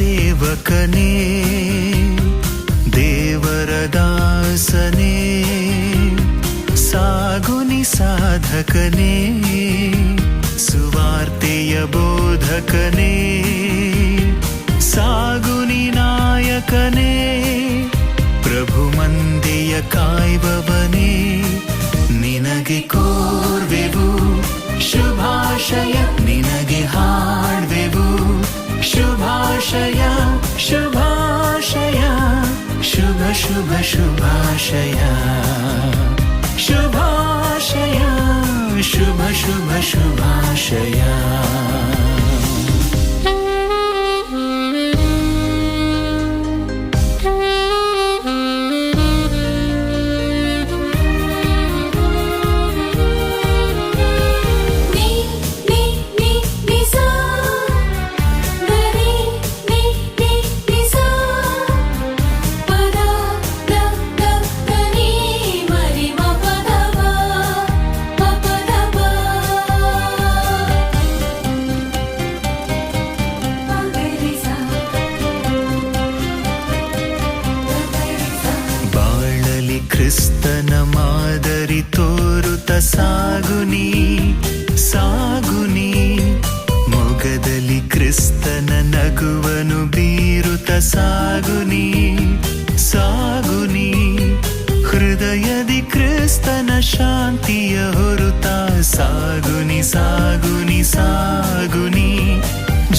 ಸೇವಕನೇ, ದೇವರ ದಾಸನೇ, ಸಾಗುನಿ ಸಾಧಕನೇ, ಸುವಾರ್ತೆಯ ಬೋಧಕನೇ, ಸಾಗುನಿ ನಾಯಕನೇ, ಪ್ರಭು ಮಂದೆಯ ಕಾಯ್ಬವನೇ, ನಿನಗೆ ಕೋರ್ವೆವು ಶುಭಾಶಯ, ನಿನಗೆ శుభ శుభాశయ శుభాశయ శుభ శుభ శుభాశయ ಬಾಳಲಿ ಕ್ರಿಸ್ತನ ಮಾದರಿ ತೋರುತ ಸಾಗುನಿ ಸಾಗುನಿ ಮೊಗದಲ್ಲಿ ಕ್ರಿಸ್ತನ ನಗುವನು ಬೀರುತ ಸಾಗುನಿ ಸಾಗುನಿ ಹೃದಯದಿ ಕ್ರಿಸ್ತನ ಶಾಂತಿಯ ಹೊರುತ ಸಾಗುನಿ ಸಾಗುನಿ ಸಾಗುನಿ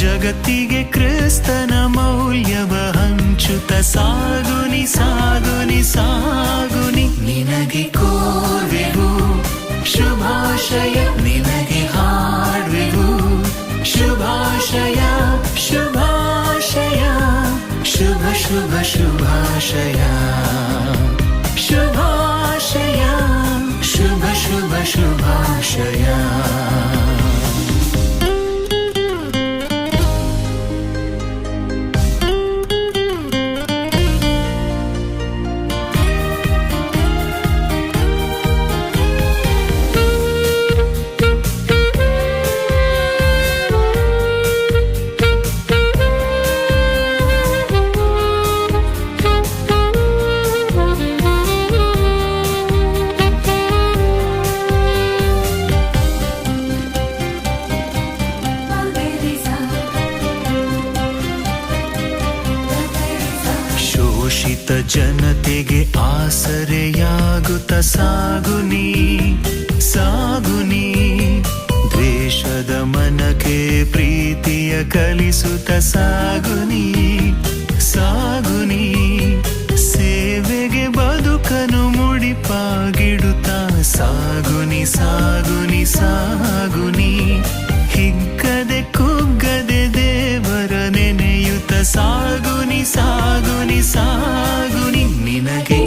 ಜಗತ್ತಿಗೆ ಕ್ರಿಸ್ತನ ಮೌಲ್ಯವ ಹಂಚುತ ಸಾಗುನಿ ಸಾಗುನಿ ಸಾಗುನಿ ಶುಭ ಶುಭಾಶಯ ಶುಭಾಶಯ ಶುಭ ಶುಭ ಜನತೆಗೆ ಆಸರೆಯಾಗುತ್ತ ಸಾಗುನಿ ಸಾಗುನಿ ದ್ವೇಷದ ಮನಕ್ಕೆ ಪ್ರೀತಿಯ ಕಲಿಸುತ್ತ ಸಾಗುನಿ ಸಾಗುನಿ ಸೇವೆಗೆ ಬದುಕನು ಮುಡಿಪಾಗಿಡುತ್ತ ಸಾಗುನಿ ಸಾಗುನಿ ಸಾಗುನಿ ಹಿಗ್ಗದೆ ಕುಗ್ಗದೆ ನೆನೆಯುತ್ತ ಸಾಗುನಿ ಸಾಗುನಿ ಸಾಗುನಿ ನಿನಗೆ